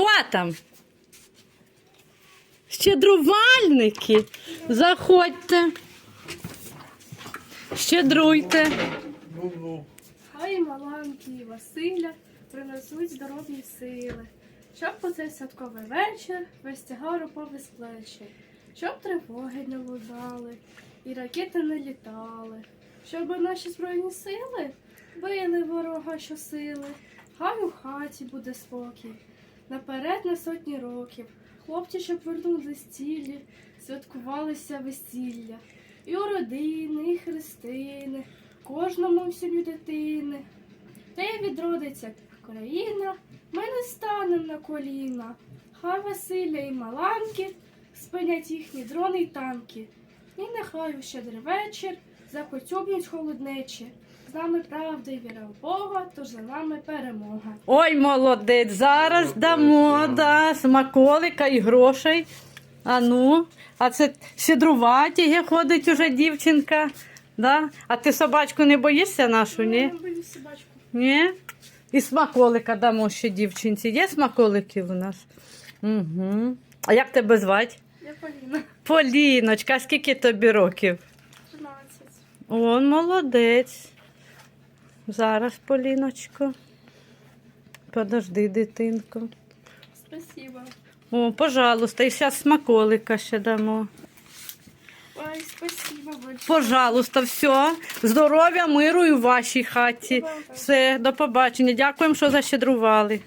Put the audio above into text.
Хто там? Щедрувальники. Заходьте. Щедруйте. Хай Маланки і Василя принесуть здоров'я й сили, щоб у цей святковий вечір весь тягар упав із плечі, щоб тривоги не лунали і ракети не літали, щоб наші збройні сили били ворога щосили. Хай у хаті буде спокій, наперед на сотні років. Хлопці, щоб вернули з цілі, святкувалися весілля. І у родини, і хрестини, кожному в сім'ю дитини. Та й відродиться країна, ми не станем на коліна. Хай Василя і Маланки спинять їхні дрони й танки. І нехай у щедрий вечір закоцюбнуть холоднечі. З нами правда і віра в Бога, тож за нами перемога. Ой, молодець, зараз дамо да, смаколика і грошей. А ну, а це щедруваті ходить уже дівчинка. Да? А ти собачку не боїшся нашу, ні? Я люблю собачку. Ні? І смаколика дамо ще дівчинці. Є смаколики у нас? Угу. А як тебе звати? Я Поліна. Поліночка, скільки тобі років? 13. О, молодець. Зараз, Поліночко. Подожди, дитинко. Спасибо. О, пожалуйста, і зараз смаколика ще дамо. Ой, спасибо большое. Пожалуйста, все. Здоров'я, миру і в вашій хаті. Все, до побачення. Дякуємо, що защедрували.